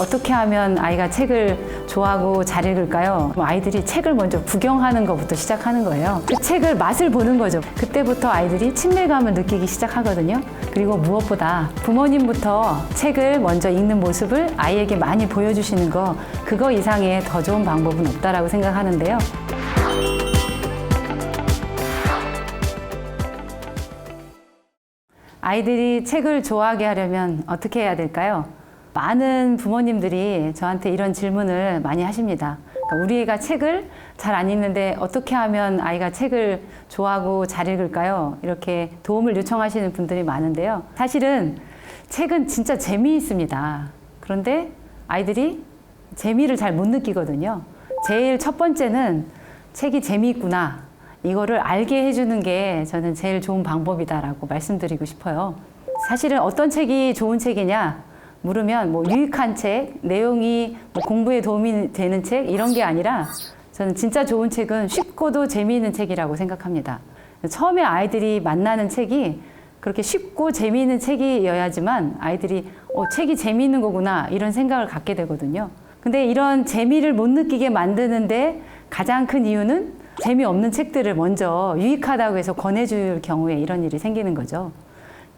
어떻게 하면 아이가 책을 좋아하고 잘 읽을까요? 뭐 아이들이 책을 먼저 구경하는 것부터 시작하는 거예요. 그 책을 맛을 보는 거죠. 그때부터 아이들이 친밀감을 느끼기 시작하거든요. 그리고 무엇보다 부모님부터 책을 먼저 읽는 모습을 아이에게 많이 보여주시는 거, 그거 이상의 더 좋은 방법은 없다라고 생각하는데요. 아이들이 책을 좋아하게 하려면 어떻게 해야 될까요? 많은 부모님들이 저한테 이런 질문을 많이 하십니다. 그러니까 우리 애가 책을 잘 안 읽는데 어떻게 하면 아이가 책을 좋아하고 잘 읽을까요? 이렇게 도움을 요청하시는 분들이 많은데요. 사실은 책은 진짜 재미있습니다. 그런데 아이들이 재미를 잘 못 느끼거든요. 제일 첫 번째는 책이 재미있구나. 이거를 알게 해주는 게 저는 제일 좋은 방법이다라고 말씀드리고 싶어요. 사실은 어떤 책이 좋은 책이냐 물으면 뭐 유익한 책, 내용이 뭐 공부에 도움이 되는 책 이런 게 아니라 저는 진짜 좋은 책은 쉽고도 재미있는 책이라고 생각합니다. 처음에 아이들이 만나는 책이 그렇게 쉽고 재미있는 책이어야지만 아이들이 어, 책이 재미있는 거구나 이런 생각을 갖게 되거든요. 근데 이런 재미를 못 느끼게 만드는데 가장 큰 이유는 재미없는 책들을 먼저 유익하다고 해서 권해줄 경우에 이런 일이 생기는 거죠.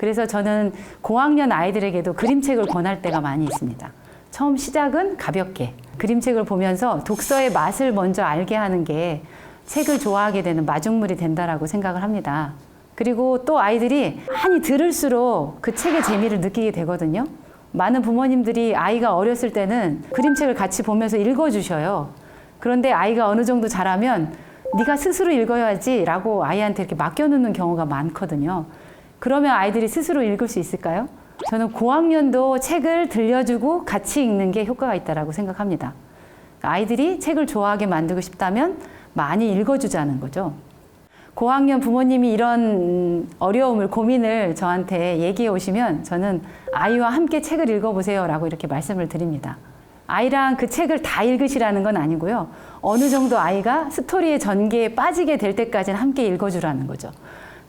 그래서 저는 고학년 아이들에게도 그림책을 권할 때가 많이 있습니다. 처음 시작은 가볍게 그림책을 보면서 독서의 맛을 먼저 알게 하는 게 책을 좋아하게 되는 마중물이 된다라고 생각을 합니다. 그리고 또 아이들이 많이 들을수록 그 책의 재미를 느끼게 되거든요. 많은 부모님들이 아이가 어렸을 때는 그림책을 같이 보면서 읽어주셔요. 그런데 아이가 어느 정도 자라면 네가 스스로 읽어야지라고 아이한테 이렇게 맡겨놓는 경우가 많거든요. 그러면 아이들이 스스로 읽을 수 있을까요? 저는 고학년도 책을 들려주고 같이 읽는 게 효과가 있다라고 생각합니다. 아이들이 책을 좋아하게 만들고 싶다면 많이 읽어주자는 거죠. 고학년 부모님이 이런 어려움을, 고민을 저한테 얘기해 오시면 저는 아이와 함께 책을 읽어보세요 라고 이렇게 말씀을 드립니다. 아이랑 그 책을 다 읽으시라는 건 아니고요. 어느 정도 아이가 스토리의 전개에 빠지게 될 때까지는 함께 읽어주라는 거죠.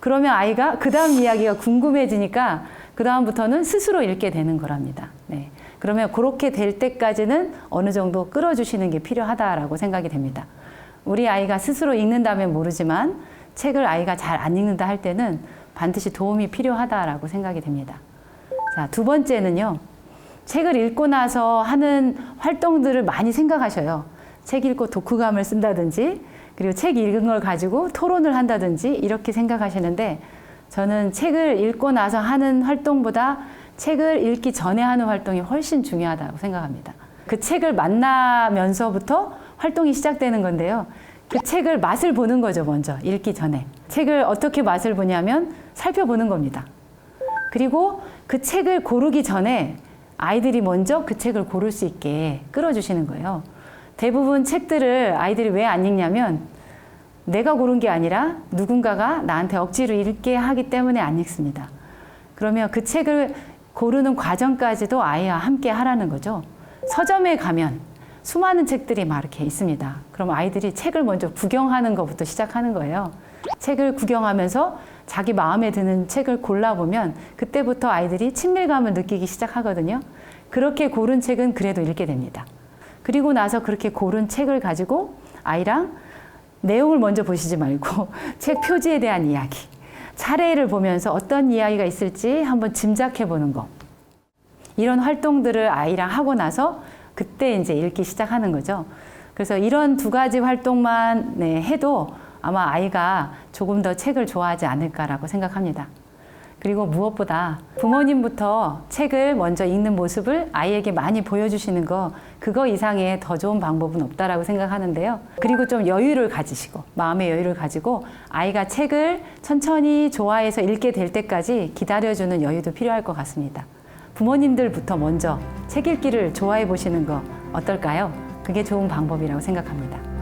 그러면 아이가 그 다음 이야기가 궁금해지니까 그 다음부터는 스스로 읽게 되는 거랍니다. 네. 그러면 그렇게 될 때까지는 어느 정도 끌어주시는 게 필요하다라고 생각이 됩니다. 우리 아이가 스스로 읽는다면 모르지만 책을 아이가 잘 안 읽는다 할 때는 반드시 도움이 필요하다라고 생각이 됩니다. 자, 두 번째는요. 책을 읽고 나서 하는 활동들을 많이 생각하셔요. 책 읽고 독후감을 쓴다든지, 그리고 책 읽은 걸 가지고 토론을 한다든지, 이렇게 생각하시는데, 저는 책을 읽고 나서 하는 활동보다 책을 읽기 전에 하는 활동이 훨씬 중요하다고 생각합니다. 그 책을 만나면서부터 활동이 시작되는 건데요. 그 책을 맛을 보는 거죠, 먼저. 읽기 전에. 책을 어떻게 맛을 보냐면 살펴보는 겁니다. 그리고 그 책을 고르기 전에 아이들이 먼저 그 책을 고를 수 있게 끌어주시는 거예요. 대부분 책들을 아이들이 왜 안 읽냐면 내가 고른 게 아니라 누군가가 나한테 억지로 읽게 하기 때문에 안 읽습니다. 그러면 그 책을 고르는 과정까지도 아이와 함께 하라는 거죠. 서점에 가면 수많은 책들이 막 이렇게 있습니다. 그럼 아이들이 책을 먼저 구경하는 것부터 시작하는 거예요. 책을 구경하면서 자기 마음에 드는 책을 골라보면 그때부터 아이들이 친밀감을 느끼기 시작하거든요. 그렇게 고른 책은 그래도 읽게 됩니다. 그리고 나서 그렇게 고른 책을 가지고 아이랑 내용을 먼저 보시지 말고 책 표지에 대한 이야기, 차례를 보면서 어떤 이야기가 있을지 한번 짐작해 보는 거. 이런 활동들을 아이랑 하고 나서 그때 이제 읽기 시작하는 거죠. 그래서 이런 두 가지 활동만 네, 해도 아마 아이가 조금 더 책을 좋아하지 않을까라고 생각합니다. 그리고 무엇보다 부모님부터 책을 먼저 읽는 모습을 아이에게 많이 보여주시는 거, 그거 이상의 더 좋은 방법은 없다라고 생각하는데요. 그리고 좀 여유를 가지시고, 마음의 여유를 가지고 아이가 책을 천천히 좋아해서 읽게 될 때까지 기다려주는 여유도 필요할 것 같습니다. 부모님들부터 먼저 책 읽기를 좋아해 보시는 거 어떨까요? 그게 좋은 방법이라고 생각합니다.